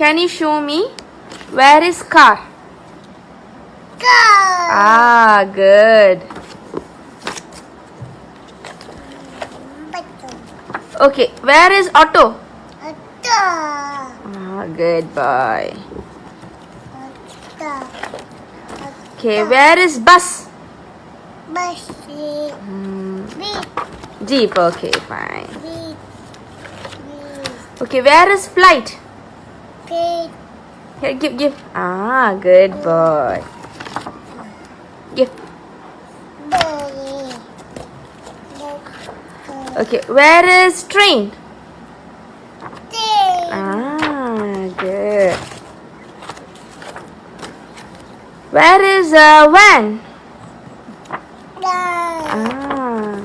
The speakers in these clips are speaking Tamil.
Can you show me where is car? Car. Ah, good. Okay, where is auto? Auto. Ah, good boy. Auto. Okay, where is bus? Bus. Hmm, Beep. Jeep. Okay, fine. Okay, where is flight? Beep. Here, give, give. Ah, good boy. Give. Okay, where is train? Tail. Ah, good. Where is uh, van? Down. Ah.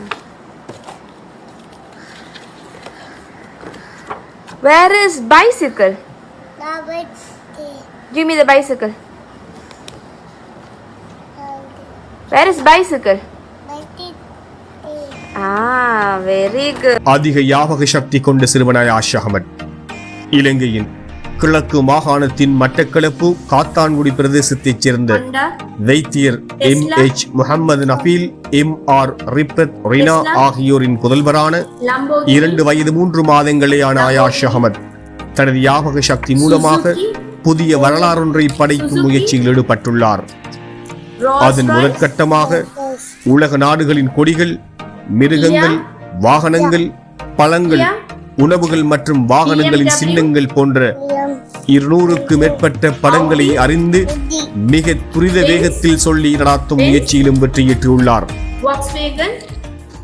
Where is bicycle? Give me the bicycle. Where is bicycle? Ah, very good. அதிக ஞாபக சக்தி கொண்ட சிறுவனாய் ஆஷ் அகமட் இலங்கையின் கிழக்கு மாகாணத்தின் மட்டக்களப்பு காத்தான்குடி பிரதேசத்தைச் சேர்ந்த. வைத்தியர் M H Mohamed Nabeel M R Riffath Rina ஆகியோரின் புதல்வரான. இரண்டு வயது மூன்று மாதங்களேயான ஆயாஷ் அகமத் தனது ஞாபக சக்தி மூலமாக புதிய வரலாறொன்றை படைக்கும் முயற்சியில் ஈடுபட்டுள்ளார் அதன். முதற்கட்டமாக உலக நாடுகளின் கொடிகள் மிருகங்கள் வாகனங்கள் பழங்கள் உணவுகள் மற்றும் வாகனங்களின். சின்னங்கள் போன்ற இருநூறுக்கு மேற்பட்ட படங்களை அறிந்து மிக துரித வேகத்தில் சொல்லி நடாத்தும் முயற்சியிலும்.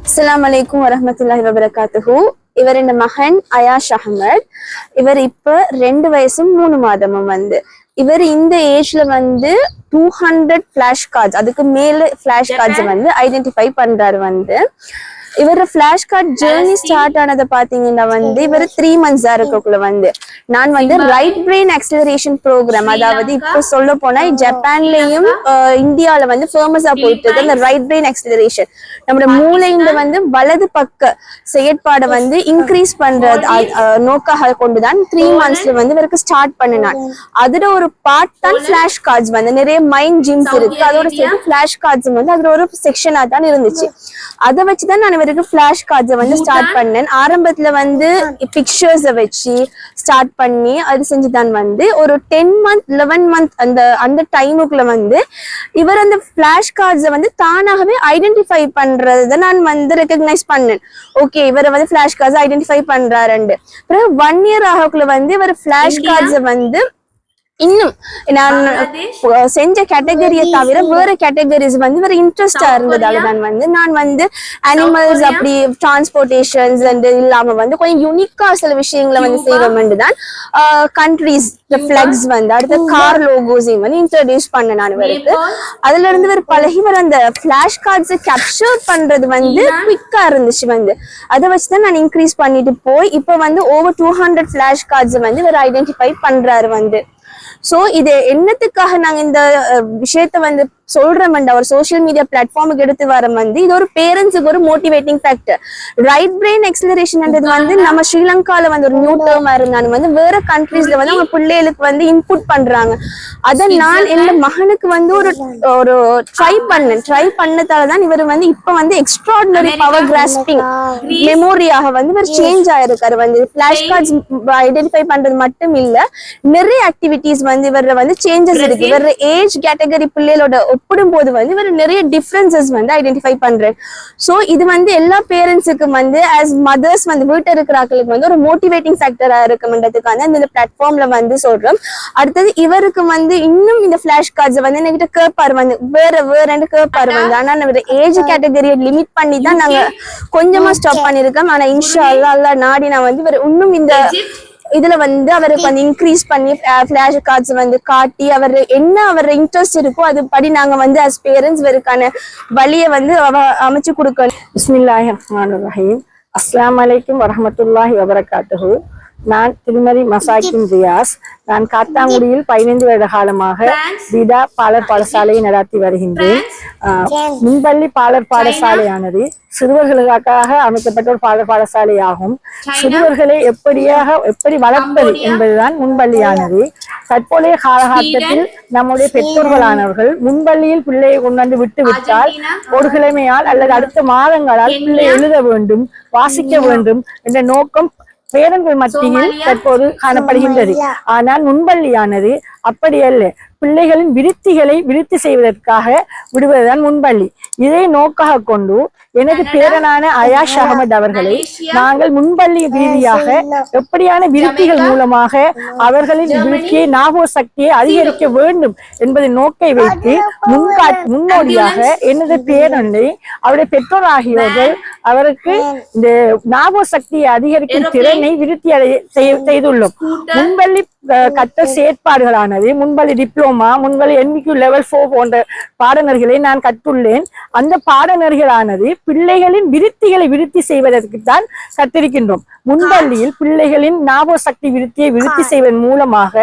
அஸ்ஸலாமு அலைக்கும் வரஹ்மத்துல்லாஹி வபரகாத்துஹு இவர் இந்த மகன் அயாஷ் அகமத் இவர் இப்ப ரெண்டு வயசும் மூணு மாதமும் வந்து. இவர் இந்த ஏஜ்ல வந்து டூ ஹண்ட்ரட் ஃபிளாஷ் கார்ட்ஸ் அதுக்கு மேல ஃபிளாஷ் கார்ட்ஸ் வந்து ஐடென்டிஃபை பண்றாரு வந்து. இவர் ஃபிளாஷ் கார்ட் ஜேர்னி ஸ்டார்ட் ஆனதை பாத்தீங்கன்னா வந்து இவர் த்ரீ மந்த்ஸா இருக்கக்குள்ள வந்து. நான் வந்து ரைட் பிரெயின் அக்சலரேஷன் ப்ரோக்ராம் அதாவது இப்ப சொல்ல போனா ஜப்பான்லயும் அஹ், இந்தியால வந்து ஃபேமஸா போயிட்டு இருக்கு. அந்த ரைட் பிரெயின் அக்சலரேஷன் நம்மளோட மூளைங்க வந்து வலது பக்க செயற்பாடை வந்து இன்க்ரீஸ் பண்றது நோக்காக கொண்டுதான் த்ரீ மந்த்ஸ்ல வந்து இவருக்கு ஸ்டார்ட் பண்ணினான். அதுல ஒரு பார்ட் தான் ஃபிளாஷ் கார்ட்ஸ் வந்து. நிறைய மைண்ட் ஜிம்ஸ் இருக்கு. அதோட சேர்த்து ஃபிளாஷ் கார்ட்ஸ் வந்து அதுல ஒரு செக்ஷனா தான் இருந்துச்சு. அதை வச்சுதான் நான் இவருக்கு ஃபிளாஷ் கார்ட்ஸை வந்து ஸ்டார்ட் பண்ணேன். ஆரம்பத்துல வந்து பிக்சர்ஸை வச்சு ஸ்டார்ட் பண்ணி அது செஞ்சுதான் வந்து. ஒரு டென் மந்த் லெவன் மந்த் அந்த அந்த டைமுக்குள்ள வந்து இவர் அந்த ஃபிளாஷ் கார்ட்ஸை வந்து தானாகவே ஐடென்டிஃபை பண்றதை நான் வந்து ரெக்கக்னைஸ் பண்ணேன். ஓகே இவரை வந்து ஃபிளாஷ் கார்ட்ஸ் ஐடென்டிஃபை பண்றாருண்டு பிறகு ஒன் இயர் ஆகக்குள்ள வந்து இவர் ஃபிளாஷ் கார்ட்ஸை வந்து இன்னும் நான் செஞ்ச கேட்டகரியை தவிர வேற கேட்டகரிஸ் வந்து வேற இன்ட்ரெஸ்டா இருந்ததால தான் வந்து நான் வந்து அனிமல்ஸ் அப்படி டிரான்ஸ்போர்டேஷன்ஸ் அண்ட் இல்லாம வந்து கொஞ்சம் யூனிக்கா சில விஷயங்களை வந்து செய்வோம் தான் கண்ட்ரிஸ் ஃபிளக்ஸ் வந்து அடுத்த கார் லோகோஸையும் வந்து இன்ட்ரடியூஸ் பண்ண நான் இவருக்கு அதுல இருந்து இவர் பழகி வர அந்த ஃபிளாஷ் கார்ட்ஸ் கேப்சர் பண்றது வந்து குவிக்கா இருந்துச்சு வந்து. அதை வச்சுதான் நான் இன்க்ரீஸ் பண்ணிட்டு போய் இப்போ வந்து over two hundred flash cards வந்து இவர் ஐடென்டிஃபை பண்றாரு வந்து. சோ இது என்னத்துக்காக நாங்க இந்த விஷயத்த வந்து சொல்றோம்டா ஒரு சோஷியல் மீடியா பிளாட்ஃபார்முக்கு எடுத்து வரோம் வந்து இது ஒரு பேரண்ட்ஸுக்கு ஒரு மோட்டிவேட்டிங் ஃபேக்டர் ரைட் பிரெயின் எக்ஸலரேஷன்ன்றது வந்து நம்ம ஸ்ரீலங்கால வந்து ஒரு நியூ டேர்மா இருந்தாலும் வந்து வேற கண்ட்ரீஸ்ல வந்து அவங்க பிள்ளைகளுக்கு வந்து இன்புட் பண்றாங்க. அத நான் என் மகனுக்கு வந்து ஒரு ஒரு ட்ரை பண்ணேன். ட்ரை பண்ணதால தான் இவர் வந்து இப்ப வந்து எக்ஸ்ட்ராடினரி பவர் கிராஸ்பிங் மெமோரியாக வந்து இவர் சேஞ்ச் ஆயிருக்காரு. வந்து பிளாஷ் கார்ட்ஸ் ஐடென்டிஃபை பண்றது மட்டும் இல்ல நிறைய ஆக்டிவிட்டிஸ் வந்து இவர வந்து சேஞ்சஸ் இருக்கு. இவர் ஏஜ் கேட்டகரி பிள்ளைகளோட ஒப்பிடும் போது வந்து இவர் நிறைய டிஃபரன்சஸ் வந்து ஐடென்டிஃபை பண்றேன் சோ இது வந்து எல்லா பேரண்ட்ஸுக்கும் வந்து ஆஸ் மதர்ஸ் வந்து வீட்டு இருக்கிறாக்களுக்கு வந்து ஒரு மோட்டிவேட்டிங் ஃபேக்டரா இருக்கும்ன்றதுக்காக தான் இந்த பிளாட்ஃபார்ம்ல வந்து சொல்றோம். அடுத்தது இவருக்கு வந்து இன்னும் இந்த ஃபிளாஷ் கார்ட்ஸ் வந்து என்கிட்ட கேட்பாரு வந்து வேற வேறன்னு கேட்பாரு வந்து. ஆனா நம்ம ஏஜ் கேட்டகரியை லிமிட் பண்ணி தான் நாங்க கொஞ்சமா ஸ்டாப் பண்ணிருக்கோம் ஆனா இன்ஷா அல்லாஹ் அல்லாஹ் நாடி நான் வந்து இவர் இன்னும் இந்த இதுல வந்து அவருக்கு வந்து இன்க்ரீஸ் பண்ணி ஃபிளாஷ் கார்ட்ஸ் வந்து காட்டி அவர் என்ன அவர் இன்ட்ரெஸ்ட் இருக்கோ அது படி நாங்க வந்து அஸ் பேரண்ட்ஸ் இவருக்கான வழியை வந்து அவ- அமைச்சு கொடுக்கணும். பிஸ்மில்லாஹி ரஹ்மான் ரஹீம் அஸ்லாம் அலைக்கும் வரமத்துல்லாஹி வபரகாத்துஹு நான் திருமதி மசாக்கின் ரியாஸ். நான் காத்தாங்குடியில் பதினைந்து வருட காலமாக விடா பாலர் பாடசாலையை நடத்தி வருகின்றேன். முன்பள்ளி பாலர் பாடசாலையானது சிறுவர்களுக்காக அமைக்கப்பட்ட ஒரு பாலர் பாடசாலை ஆகும் சிறுவர்களை எப்படியாக எப்படி வளர்ப்பது என்பதுதான் முன்பள்ளியானது. தற்போதைய காலகட்டத்தில் நம்முடைய பெற்றோர்களானவர்கள் முன்பள்ளியில் பிள்ளையை கொண்டு வந்து விட்டு விட்டால் ஒரு கிழமையால் அல்லது அடுத்த மாதங்களால் பிள்ளை எழுத வேண்டும் வாசிக்க வேண்டும் என்ற நோக்கம் பேரன்கள் மத்தியில் தற்போது காணப்படுகின்றது. ஆனால் முன்பள்ளியானது அப்படி அல்ல பிள்ளைகளின் விருத்திகளை விருத்தி செய்வதற்காக விடுவதுதான் முன்பள்ளி. இதை நோக்காக கொண்டு எனது பேரனான அயாஷ் அகமது அவர்களை நாங்கள் முன்பள்ளி ரீதியாக எப்படியான விருத்திகள் மூலமாக அவர்களின் விருத்தியை ஞாபக சக்தியை அதிகரிக்க வேண்டும் என்பதை நோக்கை வைத்து முன்கா முன்னோடியாக எனது பேரனை அவருடைய பெற்றோர் ஆகியோர்கள் அவருக்கு இந்த ஞாபக சக்தியை அதிகரிக்கும் திறனை விருத்தி அடைய செய்துள்ளோம். முன்பள்ளி கற்றல் செயற்பாடுகளானது முன்பள்ளி டிப்ளோமா முன்பள்ளி என்விக்யூ லெவல் ஃபோர் போன்ற பாடநெறிகளை நான் கற்றுள்ளேன். அந்த பாடநெறிகளானது பிள்ளைகளின் விருத்திகளை விருத்தி செய்வதற்கு தான் கற்றிருக்கின்றோம். முன்பள்ளியில் பிள்ளைகளின் ஞாபக சக்தி விருத்தியை விருத்தி செய்வதன் மூலமாக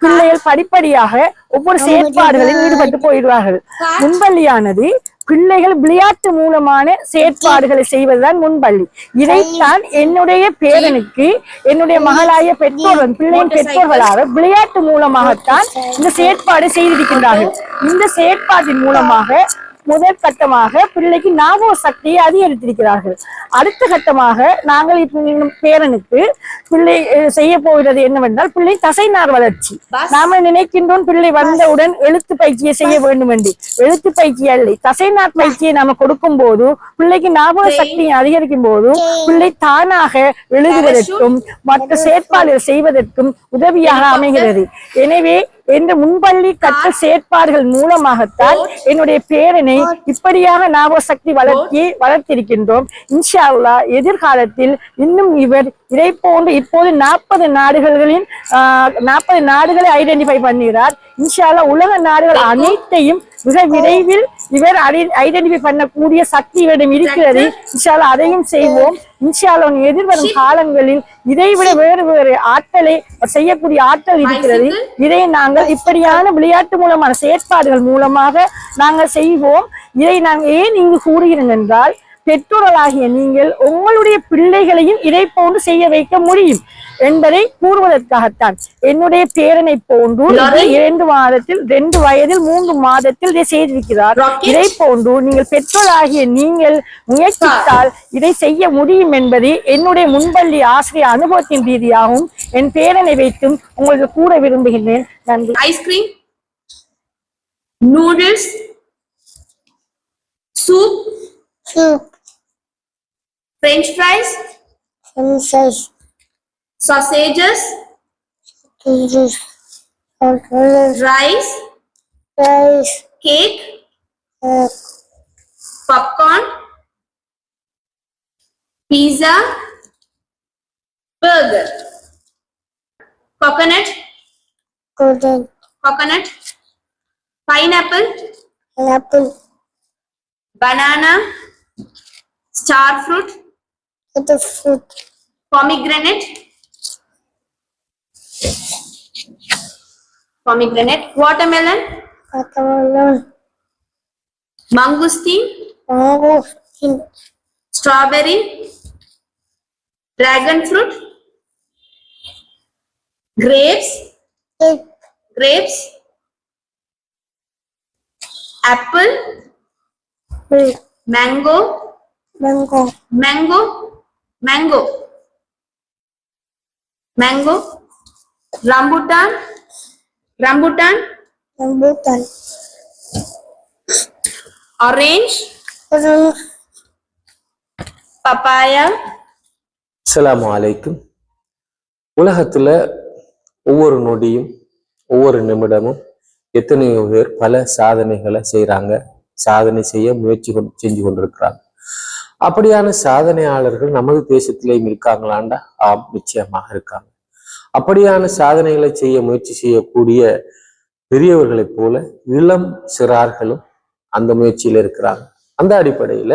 பிள்ளைகள் படிப்படியாக ஒவ்வொரு செயற்பாடுகளில் ஈடுபட்டு போயிடுவார்கள். முன்பள்ளியானது பிள்ளைகள் விளையாட்டு மூலமான செயற்பாடுகளை செய்வதுதான் முன்பள்ளி. இதைத்தான் என்னுடைய பேரனுக்கு என்னுடைய மகளாய பெற்றோர்கள் பிள்ளையின் பெற்றோர்களாக விளையாட்டு மூலமாகத்தான் இந்த செயற்பாடு செய்திருக்கின்றார்கள். இந்த செயற்பாட்டின் மூலமாக முதல் கட்டமாக பிள்ளைக்கு ஞாபக சக்தியை அதிகரித்திருக்கிறார்கள். அடுத்த கட்டமாக நாங்கள் பேரனுக்கு பிள்ளை செய்ய போகிறது என்னவென்றால் பிள்ளை தசைநார் வளர்ச்சி. நாம நினைக்கின்றோம் பிள்ளை வந்தவுடன் எழுத்து பயிற்சியை செய்ய வேண்டும் என்று எழுத்து பயிற்சி அல்ல. தசைநார் பயிற்சியை நாம கொடுக்கும் போது பிள்ளைக்கு ஞாபக. சக்தியை அதிகரிக்கும் போது பிள்ளை தானாக எழுதுவதற்கும் மற்ற செயற்பாடுகள் செய்வதற்கும் உதவியாக. அமைகிறது. எனவே என்ற முன்பள்ளி கற்ற செயற்பாடுகள் மூலமாகத்தான் என்னுடைய பேரனை இப்படியாக ஞாபக சக்தி வளர்ச்சி வளர்த்திருக்கின்றோம். இன்ஷா எதிர்காலத்தில் இன்னும் இவர் இதை போன்று இப்போது நாற்பது நாடுகளின் நாற்பது நாடுகளை ஐடென்டிஃபை பண்ணுகிறார். இன்ஷா அல்லாஹ் உலக நாடுகள் அனைத்தையும் மிக விரைவில் இவர் ஐடென்டிஃபை பண்ணக்கூடிய சக்தி இவரிடம் இருக்கிறது. இன்ஷா அல்லாஹ் அதையும் செய்வோம். இன்ஷா அல்லாஹ் எதிர்வரும் காலங்களில் இதைவிட வேறு வேறு ஆற்றலை செய்யக்கூடிய ஆற்றல் இருக்கிறது. இதை நாங்கள் இப்படியான விளையாட்டு மூலமான செயற்பாடுகள் மூலமாக நாங்கள் செய்வோம். இதை நாங்கள் ஏன் இங்கு கூறுகிறேன் என்றால் பெற்றோர்களாகிய நீங்கள் உங்களுடைய பிள்ளைகளையும் இதை போன்று செய்ய வைக்க முடியும் என்பதை கூறுவதற்காகத்தான். என்னுடைய பேரனை போன்று இரண்டு மாதத்தில் ரெண்டு வயதில் மூன்று மாதத்தில் இதை செய்திருக்கிறார். இதை போன்று நீங்கள் பெற்றோராகிய நீங்கள் முயற்சித்தால் இதை செய்ய முடியும் என்பது என்னுடைய முன்பள்ளி ஆசிரியர் அனுபவத்தின் ரீதியாகவும் என் பேரனை வைத்தும் உங்களுக்கு கூற விரும்புகின்றேன். நன்றி. Ice cream, noodles, soup, soup, french fries, sausages, Jesus, rice, rice, cake, uh, popcorn, pizza, burger, coconut, golden, coconut, pineapple, apple, banana, star fruit, the fruit, pomegranate, pomegranate, watermelon, watermelon, mangosteen, mango, skin, strawberry, dragon fruit, grapes, grapes, apple, mango, mango, mango, mango, mango, rambutan, rambutan, rambutan, orange, orange, papaya, அஸ்ஸலாமு அலைக்கும் உலகத்துல ஒவ்வொரு நொடியும் ஒவ்வொரு நிமிடமும் எத்தனையோ பேர் பல சாதனைகளை செய்றாங்க. சாதனை செய்ய முயற்சி கொண்டு செஞ்சு கொண்டிருக்கிறாங்க. அப்படியான சாதனையாளர்கள் நமது தேசத்திலேயும் இருக்காங்களாண்டா? ஆம் நிச்சயமாக இருக்காங்க. அப்படியான சாதனைகளை செய்ய முயற்சி செய்யக்கூடிய பெரியவர்களைப் போல இளம் சிறார்களும் அந்த முயற்சியில இருக்கிறாங்க. அந்த அடிப்படையில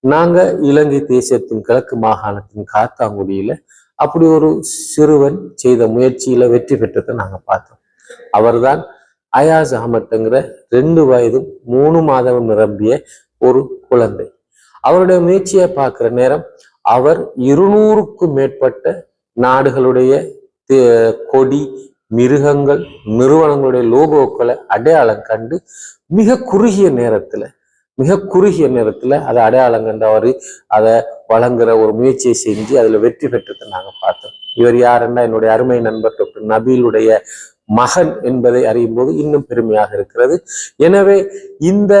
நாங்க இலங்கை தேசத்தின் கிழக்கு மாகாணத்தின் காத்தாங்குடியில அப்படி ஒரு சிறுவன் செய்த முயற்சியில வெற்றி பெற்றதை நாங்க பார்த்தோம். அவர்தான் அயாஸ் அகமட்டுங்கிற ரெண்டு வயதும் மூணு மாதமும் நிரம்பிய ஒரு குழந்தை. அவருடைய முயற்சியை பார்க்குற நேரம் அவர் இருநூறுக்கும் மேற்பட்ட நாடுகளுடைய தே- கொடி மிருகங்கள் நிறுவனங்களுடைய லோகோக்களை அடையாளம் கண்டு மிக குறுகிய நேரத்துல மிக குறுகிய நேரத்துல அதை அடையாளம் கண்டு அவர் அதை வழங்குற ஒரு முயற்சியை செஞ்சு அதுல வெற்றி பெற்றதை நாங்க பார்த்தோம். இவர் யாருன்னா என்னுடைய அருமை நண்பர் டாக்டர் நபீலுடைய மகன் என்பதை அறியும் போது இன்னும் பெருமையாக இருக்கிறது. எனவே இந்த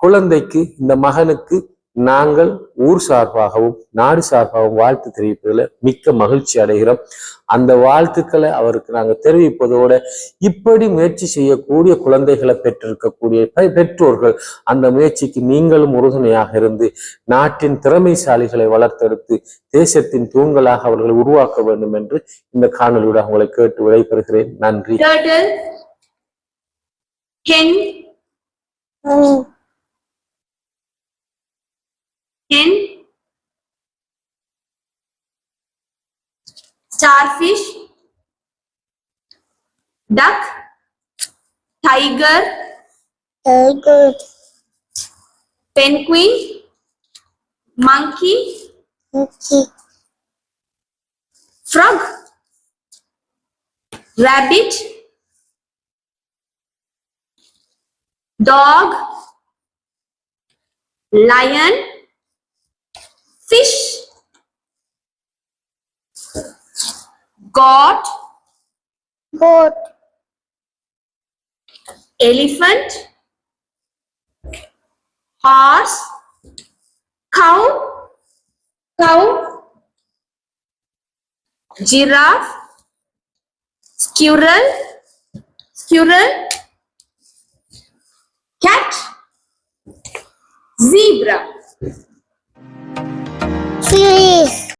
குழந்தைக்கு இந்த மகனுக்கு நாங்கள் ஊர் சார்பாகவும் நாடு சார்பாகவும் வாழ்த்து தெரிவிப்பதில் மிக்க மகிழ்ச்சி அடைகிறோம். அந்த வாழ்த்துக்களை அவருக்கு நாங்கள் தெரிவிப்பதோட இப்படி முயற்சி செய்யக்கூடிய குழந்தைகளை பெற்றிருக்கக்கூடிய பெற்றோர்கள் அந்த முயற்சிக்கு நீங்களும் உறுதுணையாக இருந்து நாட்டின் திறமைசாலிகளை வளர்த்தெடுத்து தேசத்தின் தூண்களாக அவர்களை உருவாக்க வேண்டும் என்று இந்த காணொலியோட உங்களை கேட்டு விடைபெறுகிறேன். நன்றி. Starfish, duck, tiger, good. penguin, monkey, Okay. frog, rabbit, dog, lion, fish, goat, Goat. elephant, horse, cow, cow, giraffe, squirrel, squirrel, cat, zebra. Fish.